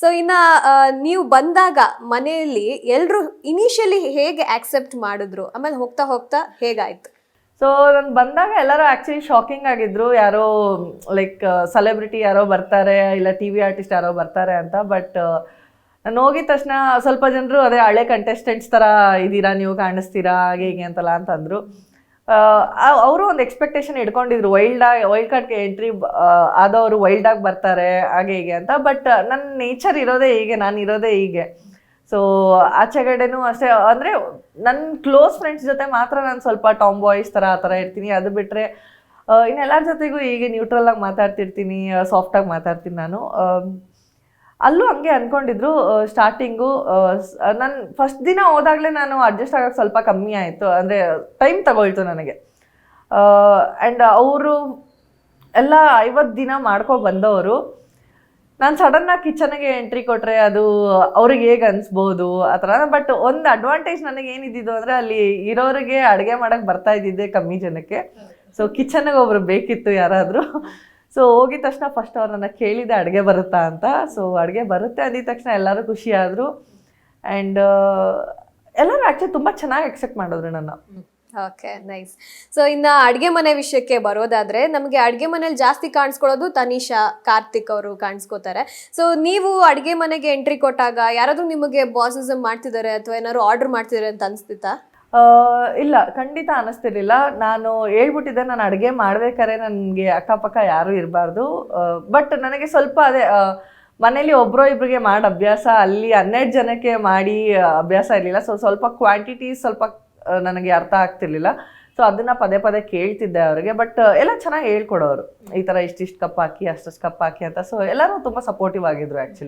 So ಇನ್ನ ನೀವು ಬಂದಾಗ ಮನೆಯಲ್ಲಿ ಎಲ್ರು ಇನಿಷಿಯಲಿ ಹೇಗೆ ಆಕ್ಸೆಪ್ಟ್ ಮಾಡಿದ್ರು? ಆಮೇಲೆ ಹೋಗ್ತಾ ಹೋಗ್ತಾ ಹೇಗಾಯ್ತು? ಸೊ ನಾನು ಬಂದಾಗ ಎಲ್ಲರೂ ಆ್ಯಕ್ಚುಲಿ ಶಾಕಿಂಗ್ ಆಗಿದ್ರು. ಯಾರೋ ಲೈಕ್ ಸೆಲೆಬ್ರಿಟಿ ಯಾರೋ ಬರ್ತಾರೆ, ಇಲ್ಲ ಟಿ ವಿ ಆರ್ಟಿಸ್ಟ್ ಯಾರೋ ಬರ್ತಾರೆ ಅಂತ. ಬಟ್ ನಾನು ಹೋಗಿದ ತಕ್ಷಣ ಸ್ವಲ್ಪ ಜನರು ಅದೇ ಹಳೆ ಕಂಟೆಸ್ಟೆಂಟ್ಸ್ ಥರ ಇದ್ದೀರಾ ನೀವು ಕಾಣಿಸ್ತೀರಾ, ಹಾಗೆ, ಹೀಗೆ ಅಂತಲ್ಲ ಅಂತಂದರು. ಅವರು ಒಂದು ಎಕ್ಸ್ಪೆಕ್ಟೇಷನ್ ಇಟ್ಕೊಂಡಿದ್ರು. ವೈಲ್ಡ್ ಆಗಿ ವೈಲ್ಡ್ ಕಾರ್ಡ್ಗೆ ಎಂಟ್ರಿ ಆದವರು ವೈಲ್ಡ್ ಆಗಿ ಬರ್ತಾರೆ, ಹಾಗೆ ಹೀಗೆ ಅಂತ. ಬಟ್ ನನ್ನ ನೇಚರ್ ಇರೋದೇ ಹೀಗೆ, ನಾನು ಇರೋದೇ ಹೀಗೆ. ಸೊ ಆಚೆಗಡೆನೂ ಅಷ್ಟೇ. ಅಂದರೆ ನನ್ನ ಕ್ಲೋಸ್ ಫ್ರೆಂಡ್ಸ್ ಜೊತೆ ಮಾತ್ರ ನಾನು ಸ್ವಲ್ಪ ಟಾಮ್ ಬಾಯ್ಸ್ ಥರ ಆ ಥರ ಇರ್ತೀನಿ. ಅದು ಬಿಟ್ಟರೆ ಇನ್ನೆಲ್ಲರ ಜೊತೆಗೂ ಹೀಗೆ ನ್ಯೂಟ್ರಲ್ ಆಗಿ ಮಾತಾಡ್ತಿರ್ತೀನಿ ಸಾಫ್ಟಾಗಿ ಮಾತಾಡ್ತೀನಿ ನಾನು. ಅಲ್ಲೂ ಹಂಗೆ ಅಂದ್ಕೊಂಡಿದ್ರು ಸ್ಟಾರ್ಟಿಂಗು ನಾನು ಫಸ್ಟ್ ದಿನ ಹೋದಾಗಲೇ ನಾನು ಅಡ್ಜಸ್ಟ್ ಆಗೋಕ್ಕೆ ಸ್ವಲ್ಪ ಕಮ್ಮಿ ಆಯಿತು. ಅಂದರೆ ಟೈಮ್ ತಗೊಳ್ತು ನನಗೆ. ಆ್ಯಂಡ್ ಅವರು ಎಲ್ಲ ಐವತ್ತು ದಿನ ಮಾಡ್ಕೊ ಬಂದವರು. ನಾನು ಸಡನ್ನಾಗಿ ಕಿಚನ್ಗೆ ಎಂಟ್ರಿ ಕೊಟ್ಟರೆ ಅದು ಅವ್ರಿಗೆ ಹೇಗೆ ಅನಿಸ್ಬೋದು ಆ ಥರ. ಬಟ್ ಒಂದು ಅಡ್ವಾಂಟೇಜ್ ನನಗೆ ಏನಿದ್ದಿದ್ದು ಅಂದರೆ ಅಲ್ಲಿ ಇರೋರಿಗೆ ಅಡುಗೆ ಮಾಡೋಕ್ಕೆ ಬರ್ತಾ ಇದ್ದಿದ್ದೆ ಕಮ್ಮಿ ಜನಕ್ಕೆ. ಸೊ ಕಿಚನ್ಗೆ ಒಬ್ರು ಬೇಕಿತ್ತು ಯಾರಾದರೂ. ಸೊ ಹೋಗಿದ ತಕ್ಷಣ ಫಸ್ಟ್ ಅವ್ರು ನನ್ನ ಕೇಳಿದೆ ಅಡುಗೆ ಬರುತ್ತಾ ಅಂತ. ಸೊ ಅಡುಗೆ ಬರುತ್ತೆ ಅಂದಿದ ತಕ್ಷಣ ಎಲ್ಲರೂ ಖುಷಿ ಆದರು ಆ್ಯಂಡ್ ಎಲ್ಲರೂ ಆ್ಯಕ್ಚುಲಿ ತುಂಬ ಚೆನ್ನಾಗಿ ಎಕ್ಸೆಪ್ಟ್ ಮಾಡಿದ್ರು ನನ್ನ. ಓಕೆ ನೈಸ್ ಸೊ ಇನ್ನು ಅಡುಗೆ ಮನೆ ವಿಷಯಕ್ಕೆ ಬರೋದಾದರೆ ನಮಗೆ ಅಡುಗೆ ಮನೇಲಿ ಜಾಸ್ತಿ ಕಾಣಿಸ್ಕೊಳ್ಳೋದು ತನಿಷಾ, ಕಾರ್ತಿಕ್ ಅವರು ಕಾಣಿಸ್ಕೋತಾರೆ. ಸೊ ನೀವು ಅಡುಗೆ ಮನೆಗೆ ಎಂಟ್ರಿ ಕೊಟ್ಟಾಗ ಯಾರಾದರೂ ನಿಮಗೆ ಬಾಸಿಸಮ್ ಮಾಡ್ತಿದ್ದಾರೆ ಅಥವಾ ಏನಾದ್ರು ಆರ್ಡರ್ ಮಾಡ್ತಿದ್ದಾರೆ ಅಂತ ಅನ್ಸ್ತಿತ್ತಾ? ಇಲ್ಲ, ಖಂಡಿತ ಅನ್ನಿಸ್ತಿರ್ಲಿಲ್ಲ ನಾನು ಹೇಳ್ಬಿಟ್ಟಿದ್ದೆ, ನಾನು ಅಡುಗೆ ಮಾಡ್ಬೇಕಾದ್ರೆ ನನಗೆ ಅಕ್ಕಪಕ್ಕ ಯಾರೂ ಇರಬಾರ್ದು. ಬಟ್ ನನಗೆ ಸ್ವಲ್ಪ ಅದೇ ಮನೇಲಿ ಒಬ್ಬರೋ ಇಬ್ಬರಿಗೆ ಮಾಡಿ ಅಭ್ಯಾಸ, ಅಲ್ಲಿ ಹನ್ನೆರಡು ಜನಕ್ಕೆ ಮಾಡಿ ಅಭ್ಯಾಸ ಇರಲಿಲ್ಲ. ಸೊ ಸ್ವಲ್ಪ ಕ್ವಾಂಟಿಟಿ ಸ್ವಲ್ಪ ನನಗೆ ಅರ್ಥ ಆಗ್ತಿರ್ಲಿಲ್ಲ. ಸೊ ಅದನ್ನ ಪದೇ ಪದೇ ಕೇಳ್ತಿದ್ದೆ ಅವರಿಗೆ. ಬಟ್ ಎಲ್ಲ ಚೆನ್ನಾಗಿ ಹೇಳ್ಕೊಡೋರು. ಈ ಥರ ಇಷ್ಟಿಷ್ಟು ಕಪ್ ಹಾಕಿ ಅಷ್ಟಷ್ಟು ಕಪ್ ಹಾಕಿ ಅಂತ. ಸೊ ಎಲ್ಲರೂ ತುಂಬ ಸಪೋರ್ಟಿವ್ ಆಗಿದ್ರು ಆ್ಯಕ್ಚುಲಿ